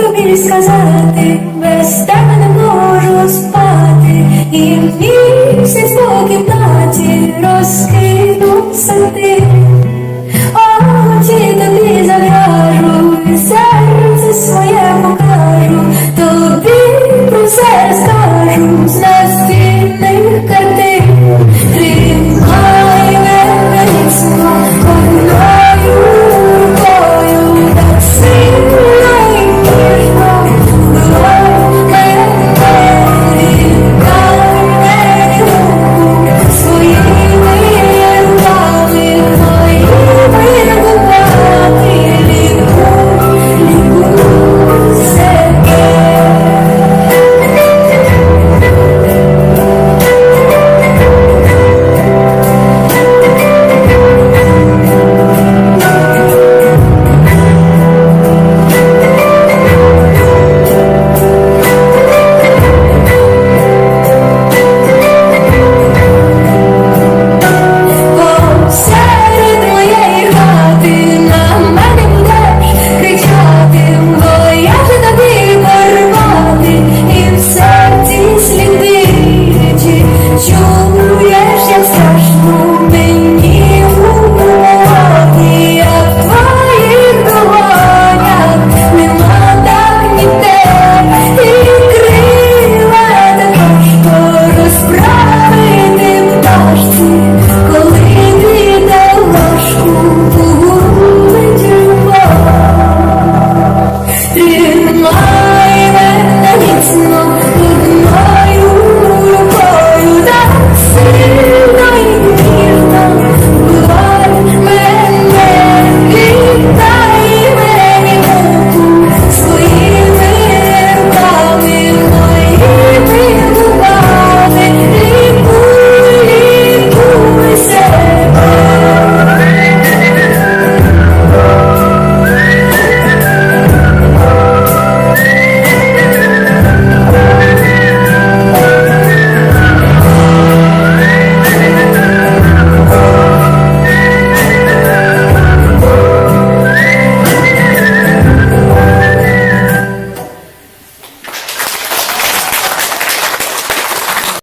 тобі сказати, без тебе не можу спати, і місяць по кімнаті роз.